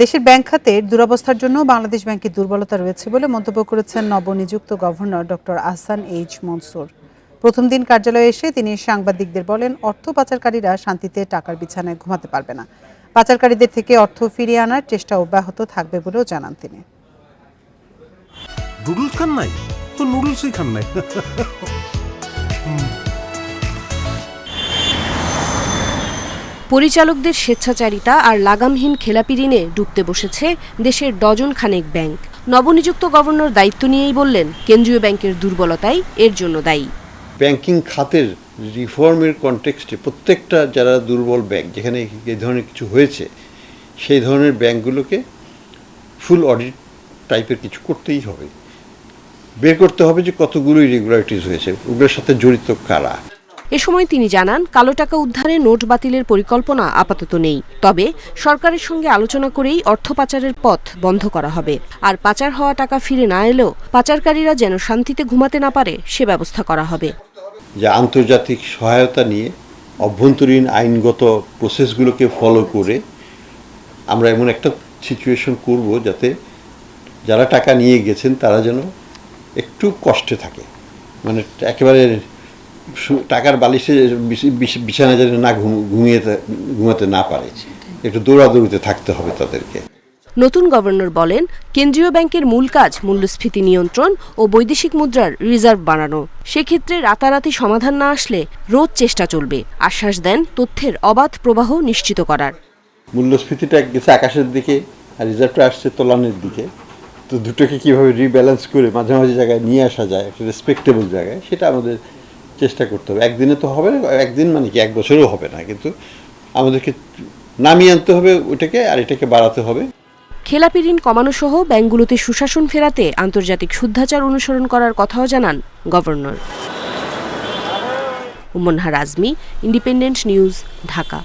দেশের ব্যাংক খাতের দুরবস্থার জন্য বাংলাদেশ ব্যাংকের দুর্বলতা রয়েছে বলে মন্তব্য করেছেন নবনিযুক্ত governor doctor Ahsan H Mansur. প্রথম দিন কার্যালয়ে এসে তিনি সাংবাদিকদের বলেন, অর্থ পাচারকারীরা শান্তিতে টাকার বিছানায় ঘুমাতে পারবে না। পাচারকারীদের থেকে অর্থ ফিরিয়ে আনার চেষ্টা অব্যাহত থাকবে বলেও জানান তিনি। নাই? তো নুডলসই খান নাই। পরিচালকদের স্বেচ্ছাচারিতা আর লাগামহীন খেলাপি ঋণে ডুবতে বসেছে দেশের ডজন খানেক ব্যাংক। নবনিযুক্ত গভর্নর দায়িত্ব নিয়েই বললেন, কেন্দ্রীয় ব্যাংকের দুর্বলতাই এর জন্য দায়ী। ব্যাংকিং খাতের রিফর্মের কনটেক্সটে প্রত্যেকটা যারা দুর্বল ব্যাংক, যেখানে এই ধরনের কিছু হয়েছে, সেই ধরনের ব্যাংকগুলোকে ফুল অডিট টাইপের কিছু করতেই হবে। বের করতে হবে যে কতগুলো ইরেগুলারিটিস হয়েছে, ওগুলোর সাথে জড়িত কারা। এ সময় তিনি জানান, কালো টাকা উদ্ধারে নোট বাতিলের পরিকল্পনা আপাতত নেই। তবে সরকারের সঙ্গে আলোচনা করেই অর্থ পাচারের পথ বন্ধ করা হবে। আর পাচার হওয়া টাকা ফিরে না এলেও পাচারকারীরা যেন শান্তিতে ঘুমাতে না পারে, সে ব্যবস্থা করা হবে। যে আন্তর্জাতিক সহায়তা নিয়ে অভ্যন্তরীণ আইনগত প্রসেসগুলোকে ফলো করে আমরা এমন একটা সিচুয়েশন করব যাতে যারা টাকা নিয়ে গেছেন তারা যেন একটু কষ্টে থাকে। মানে একেবারে টাকার বালিশে বিছ- বিছ- যেন না ঘুমিয়ে ঘুমাতে না পারে। একটু দৌড়াদৌড়িতে থাকতে হবে তাদেরকে। নতুন গভর্নর বলেন কেন্দ্রীয় ব্যাংকের মূল কাজ মূল্যস্ফীতি নিয়ন্ত্রণ ও বৈদেশিক মুদ্রার রিজার্ভ বাড়ানো। সেক্ষেত্রে রাতারাতি সমাধান না আসলে রোজ চেষ্টা চলবে। আশ্বাস দেন তথ্যের অবাধ প্রবাহ নিশ্চিত করার। মূল্যস্ফীতিটা গেছে আকাশের দিকে আর রিজার্ভটা আসছে তোলানের দিকে। তো দুটোকে কীভাবে রিব্যালেন্স করে মাঝে মাঝে জায়গায় নিয়ে আসা যায় একটা রেসপেক্টেবল জায়গায় সেটা আমাদের চেষ্টা করতে হবে। একদিনে তো হবে না, একদিন মানে কি, এক বছরও হবে না। কিন্তু আমাদেরকে নামিয়ে আনতে হবে ওটাকে আর এটাকে বাড়াতে হবে। খেলাপি ঋণ কমানো সহ ব্যাংকগুলোতে সুশাসন ফেরাতে আন্তর্জাতিক শুদ্ধাচার অনুসরণ করার কথাও জানান গভর্নর। উমনহা রাজমি ইন্ডিপেন্ডেন্ট নিউজ, ঢাকা।